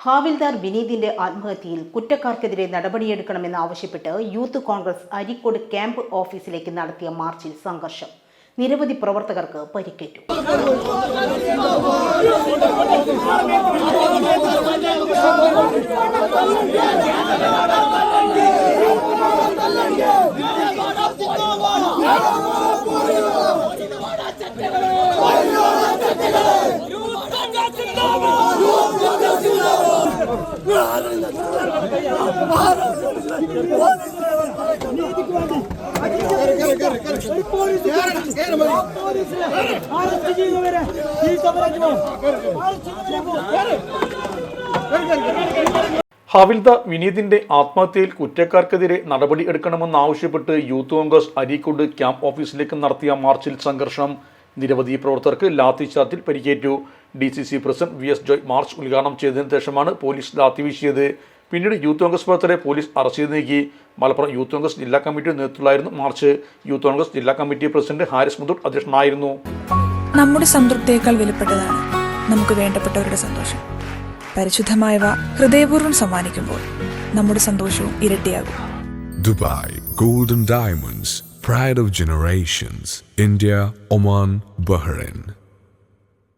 ഹാവിൽദാർ വിനീതിന്റെ ആത്മഹത്യയിൽ കുറ്റക്കാർക്കെതിരെ നടപടിയെടുക്കണമെന്നാവശ്യപ്പെട്ട് യൂത്ത് കോൺഗ്രസ് അരിക്കോട് ക്യാമ്പ് ഓഫീസിലേക്ക് നടത്തിയ മാർച്ചിൽ സംഘർഷം. നിരവധി പ്രവർത്തകർക്ക് പരിക്കേറ്റു. അറസ്റ്റ് ഹവിൽദാർ വിനീതിന്റെ ആത്മഹത്യയിൽ കുറ്റക്കാർക്കെതിരെ നടപടി എടുക്കണമെന്നാവശ്യപ്പെട്ട് യൂത്ത് കോൺഗ്രസ് അരീക്കോട് ക്യാമ്പ് ഓഫീസിലേക്ക് നടത്തിയ മാർച്ചിൽ സംഘർഷം. നിരവധി പ്രവർത്തകർക്ക് ലാത്തിച്ചാർജിൽ പരിക്കേറ്റു. D C C president V S Joy march ഉദ്ഘാടനം ചെയ്തതിനു ശേഷമാണ് പോലീസ് ലാത്തി വീശിയത് പിന്നീട് യൂത്ത് കോൺഗ്രസ് പ്രവർത്തകരെ പോലീസ് അറസ്റ്റ് ചെയ്ത് നീക്കി. മലപ്പുറം യൂത്ത് കോൺഗ്രസ് ജില്ലാ കമ്മിറ്റിയുടെ നേതൃത്വത്തിലായിരുന്നു മാർച്ച്. യൂത്ത് കോൺഗ്രസ് ജില്ലാ കമ്മിറ്റി പ്രസിഡന്റ് ഹാരിസ് മുതൂർ അധ്യക്ഷനായിരുന്നു. നമ്മുടെ സംതൃപ്തിയേക്കാൾ വിലപ്പെട്ടതാണ് നമുക്ക് വേണ്ടപ്പെട്ടവരുടെ സന്തോഷം. പരിശുദ്ധമായവ ഹൃദയപൂർവം സമ്മാനിക്കുമ്പോൾ നമ്മുടെ സന്തോഷവും ഇരട്ടിയാകും. Dubai golden diamonds pride of generations India Oman Bahrain.